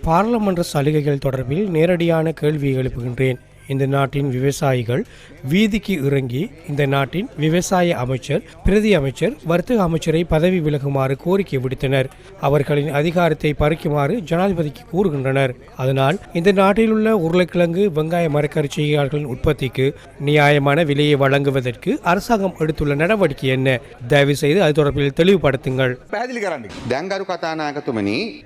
பாராளுமன்ற சலுகைகள் தொடர்பில் நேரடியான கேள்வி எழுப்புகின்றேன். இந்த நாட்டின் விவசாயிகள் வீதிக்கு இறங்கி இந்த நாட்டின் விவசாய அமைச்சர் பிரதி அமைச்சர் வர்த்தக அமைச்சரை பதவி விலகுமாறு கோரிக்கை விடுத்தனர். அவர்களின் அதிகாரத்தை பறிக்குமாறு ஜனாதிபதிக்கு கூறுகின்றனர். அதனால் இந்த நாட்டில் உள்ள உருளைக்கிழங்கு வெங்காய மரக்கறிச்செய்கையாளர்களின் உற்பத்திக்கு நியாயமான விலையை வழங்குவதற்கு அரசாங்கம் எடுத்துள்ள நடவடிக்கை என்ன? தயவு செய்து அது தொடர்பில் தெளிவுபடுத்துங்கள்.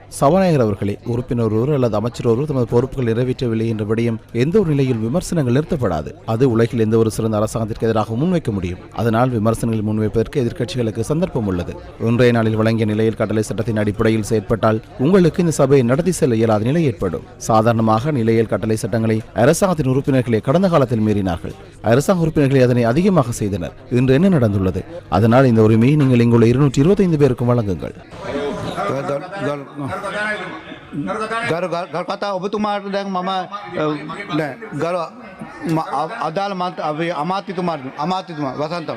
சபாநாயகர் அவர்களே உறுப்பினர் ஒருவர் அல்லது அமைச்சர் ஒருவர் தமது பொறுப்புகள் நிறைவேற்றவில்லை என்ற விடயம் எந்த ஒரு நிலையில் விமர்சனங்கள் நிறுத்தப்படாது. அது உலகில் எந்த ஒரு சிறந்த அரசாங்கத்திற்கு எதிராக முன்வைக்க முடியும். அதனால் விமர்சனங்கள் முன்வைப்பதற்கு எதிர்க்கட்சிகளுக்கு சந்தர்ப்பம் உள்ளது. ஒன்றைய நாளில் வழங்கிய நிலையில் கட்டளை சட்டத்தின் அடிப்படையில் செயற்பட்டால் உங்களுக்கு இந்த சபையை நடத்தி செல்ல இயலாத நிலை ஏற்படும். சாதாரணமாக நிலையில் கட்டளை சட்டங்களை அரசாங்கத்தின் உறுப்பினர்களே கடந்த காலத்தில் மீறினார்கள். அரசாங்க உறுப்பினர்களே அதனை அதிகமாக செய்தனர். இன்று என்ன நடந்துள்ளது? அதனால் இந்த உரிமையை நீங்கள் இங்குள்ள இருநூற்றி இருபத்தைந்து பேருக்கும் வழங்குங்கள். ගරු ගරු කතා ඔබතුමාට දැන් මම නෑ ගරු ಅದಾಲ ಮಾತು ಅವಿ ಅಮಾತಿತು ಮಾರ್ದು ಅಮಾತಿತು ವಸಂತ.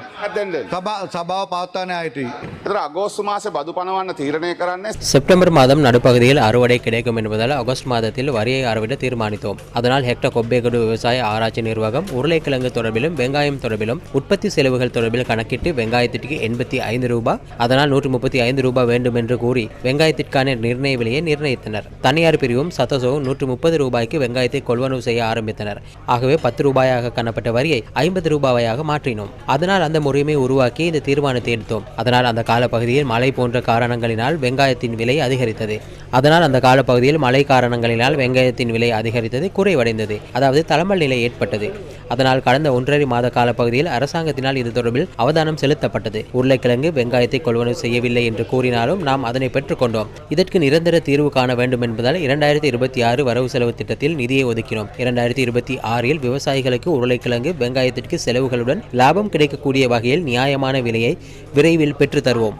செப்டம்பர் மாதம் நடுப்பகுதியில் அறுவடை கிடைக்கும் என்பதால் ஆகஸ்ட் மாதத்தில் வரியை அறவிட தீர்மானித்தோம் அதனால் ஹெக்டர் கொப்பேகடு விவசாய ஆராய்ச்சி நிர்வாகம் உருளைக்கிழங்கு தொடர்பிலும் வெங்காயம் தொடர்பிலும் உற்பத்தி செலவுகள் தொடர்பில் கணக்கிட்டு வெங்காயத்திற்கு எண்பத்தி ஐந்து ரூபாய் அதனால் நூற்று முப்பத்தி ஐந்து ரூபாய் வேண்டும் என்று கூறி வெங்காயத்திற்கான நிர்ணய விலையை நிர்ணயித்தனர் தனியார் பிரிவும் சத்தசோவும் நூற்று முப்பது ரூபாய்க்கு வெங்காயத்தை கொள்வனவு செய்ய ஆரம்பித்தனர் ஆகவே பத்து ரூபாயாக காணப்பட்ட வரியை ஐம்பது ரூபாயாக மாற்றினோம். அதனால் அந்த முறைமை உருவாக்கி இந்த தீர்மானத்தை எடுத்தோம். அதனால் அந்த காலப்பகுதியில் மழை போன்ற காரணங்களினால் வெங்காயத்தின் விலை அதிகரித்தது. அதனால் அந்த காலப்பகுதியில் மழை காரணங்களினால் வெங்காயத்தின் விலை அதிகரித்தது குறைவடைந்தது. அதாவது தளமல் நிலை ஏற்பட்டது. அதனால் கடந்த ஒன்றரை மாத காலப்பகுதியில் அரசாங்கத்தினால் இது தொடர்பில் அவதானம் செலுத்தப்பட்டது. உருளைக்கிழங்கு வெங்காயத்தை கொள்வனவு செய்யவில்லை என்று கூறினாலும் நாம் அதனை பெற்றுக்கொண்டோம் இதற்கு நிரந்தர தீர்வு காண வேண்டும் என்பதால் இரண்டாயிரத்தி இருபத்தி ஆறு வரவு செலவு திட்டத்தில் நிதியை ஒதுக்கினோம். இரண்டாயிரத்தி இருபத்தி ஆறில் விவசாயிகளுக்கு உருளைக்கிழங்கு வெங்காயத்திற்கு செலவுகளுடன் லாபம் கிடைக்கக்கூடிய வகையில் நியாயமான விலையை விரைவில் பெற்று தருவோம்.